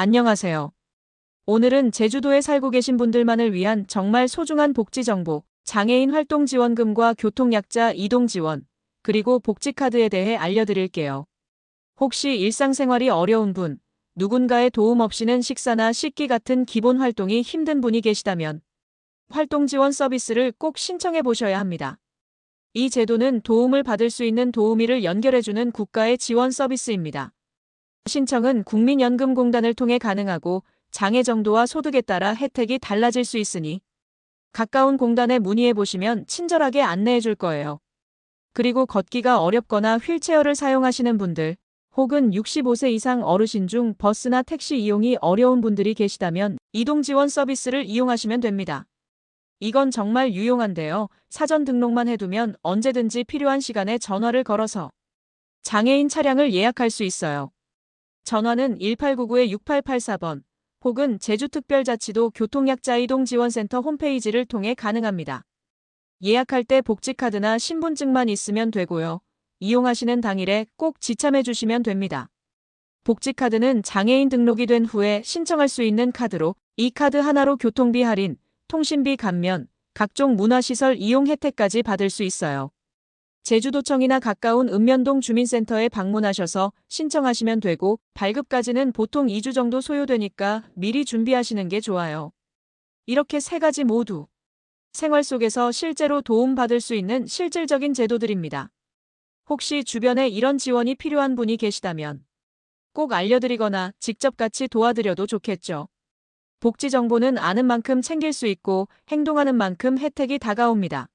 안녕하세요. 오늘은 제주도에 살고 계신 분들만을 위한 정말 소중한 복지 정보, 장애인 활동 지원금과 교통약자 이동 지원, 그리고 복지카드에 대해 알려드릴게요. 혹시 일상생활이 어려운 분, 누군가의 도움 없이는 식사나 씻기 같은 기본 활동이 힘든 분이 계시다면 활동 지원 서비스를 꼭 신청해 보셔야 합니다. 이 제도는 도움을 받을 수 있는 도우미를 연결해주는 국가의 지원 서비스입니다. 신청은 국민연금공단을 통해 가능하고 장애 정도와 소득에 따라 혜택이 달라질 수 있으니 가까운 공단에 문의해 보시면 친절하게 안내해 줄 거예요. 그리고 걷기가 어렵거나 휠체어를 사용하시는 분들 혹은 65세 이상 어르신 중 버스나 택시 이용이 어려운 분들이 계시다면 이동 지원 서비스를 이용하시면 됩니다. 이건 정말 유용한데요. 사전 등록만 해두면 언제든지 필요한 시간에 전화를 걸어서 장애인 차량을 예약할 수 있어요. 전화는 1899-6884번 혹은 제주특별자치도 교통약자 이동지원센터 홈페이지를 통해 가능합니다. 예약할 때 복지카드나 신분증만 있으면 되고요. 이용하시는 당일에 꼭 지참해 주시면 됩니다. 복지카드는 장애인 등록이 된 후에 신청할 수 있는 카드로 이 카드 하나로 교통비 할인, 통신비 감면, 각종 문화시설 이용 혜택까지 받을 수 있어요. 제주도청이나 가까운 읍면동 주민센터에 방문하셔서 신청하시면 되고 발급까지는 보통 2주 정도 소요되니까 미리 준비하시는 게 좋아요. 이렇게 세 가지 모두 생활 속에서 실제로 도움받을 수 있는 실질적인 제도들입니다. 혹시 주변에 이런 지원이 필요한 분이 계시다면 꼭 알려드리거나 직접 같이 도와드려도 좋겠죠. 복지 정보는 아는 만큼 챙길 수 있고 행동하는 만큼 혜택이 다가옵니다.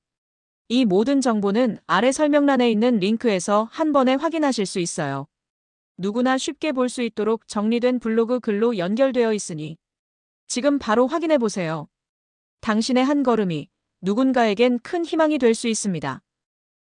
이 모든 정보는 아래 설명란에 있는 링크에서 한 번에 확인하실 수 있어요. 누구나 쉽게 볼 수 있도록 정리된 블로그 글로 연결되어 있으니 지금 바로 확인해 보세요. 당신의 한 걸음이 누군가에겐 큰 희망이 될 수 있습니다.